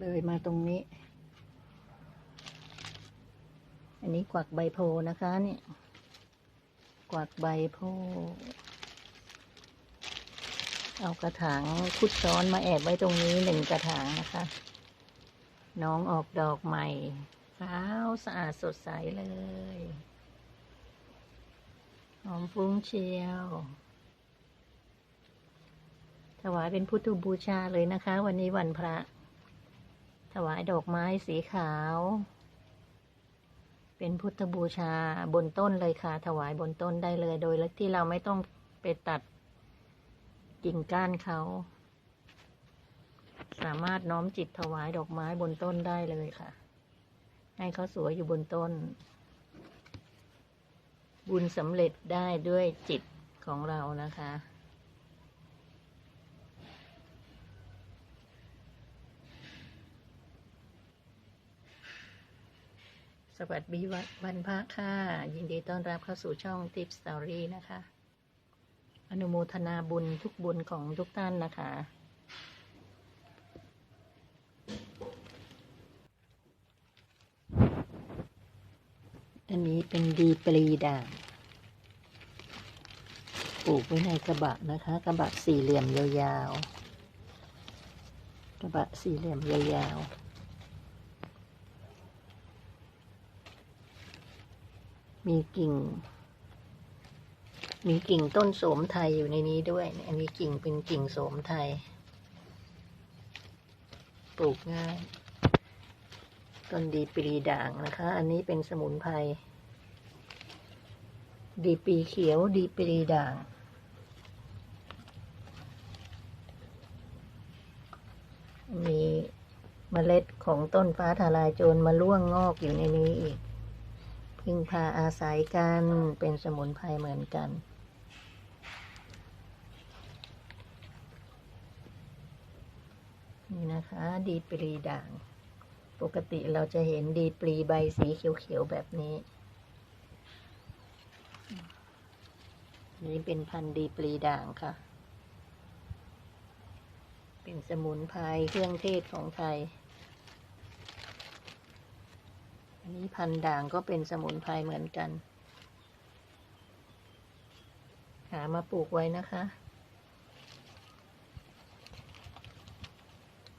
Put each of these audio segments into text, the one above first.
เลยมาตรงนี้ อันนี้กวักใบโพนะคะเนี่ยกวักใบโพเอากระถางคุดซ้อนมาแอบไว้ตรงนี้หนึ่งกระถางนะคะ น้องออกดอกใหม่ขาวสะอาดสดใสเลยหอมฟุ้งเชียว ถวายเป็นพุทธบูชาเลยนะคะ วันนี้วันพระ ถวายดอกไม้สีขาว เป็นพุทธบูชาบนต้นเลยค่ะ ถวายบนต้นได้เลย โดยที่เราไม่ต้องไปตัดกิ่งก้านเขา สามารถน้อมจิตถวายดอกไม้บนต้นได้เลยค่ะ ให้เขาสวยอยู่บนต้น บุญสำเร็จได้ด้วยจิตของเรานะคะ สวัสดีวันวันพระค่ะ ยินดีต้อนรับเข้าสู่ช่อง Tip Story นะคะ อนุโมทนาบุญทุกบุญของทุกท่านนะคะ อันนี้เป็นดีปรีด่างปลูกไว้ในกระบะนะคะ กระบะสี่เหลี่ยมยาวๆกระบะสี่เหลี่ยมยาวๆ มีกิ่ง มีกิ่งต้นโสมไทยอยู่ในนี้ด้วย อันนี้กิ่งเป็นกิ่งโสมไทย ปลูกง่าย ต้นดีปรีด่างนะคะ อันนี้เป็นสมุนไพร ดีปีเขียว ดีปรีด่างมีเมล็ดของต้นฟ้าทลายโจรมาล่วงงอกอยู่ในนี้อีก พึ่งพาอาศัยกันเป็นสมุนไพรเหมือนกัน นี่นะคะ ดีปรีด่าง ปกติเราจะเห็นดีปรีใบสีเขียวๆแบบนี้นี่เป็นพันธุ์ดีปรีด่างค่ะ เป็นสมุนไพรเครื่องเทศของไทย อันนี้พันด่างก็เป็นสมุนไพรเหมือนกัน หามาปลูกไว้นะคะ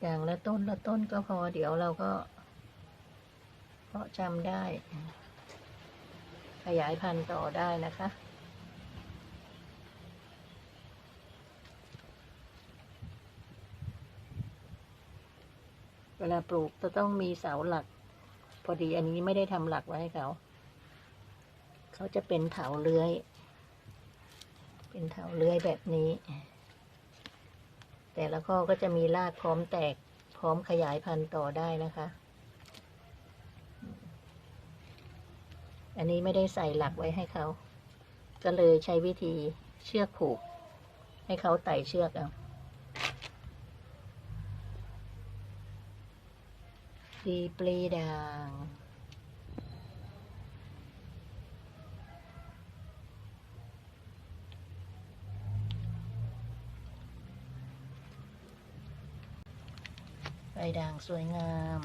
อย่างละต้นละต้นก็พอเดี๋ยวเราก็เพาะจำได้ ขยายพันธุ์ต่อได้นะคะ เวลาปลูกจะต้องมีเสาหลัก พอดีอันนี้ไม่ได้ทำหลักไว้ให้เขา เขาจะเป็นเถาเลื้อย เป็นเถาเลื้อยแบบนี้ แต่ละข้อก็จะมีรากพร้อมแตกพร้อมขยายพันธุ์ต่อได้นะคะ อันนี้ไม่ได้ใส่หลักไว้ให้เขา ก็เลยใช้วิธีเชือกผูก ให้เขาไต่เชือกเอา ดีปลีด่าง ใบด่างสวยงาม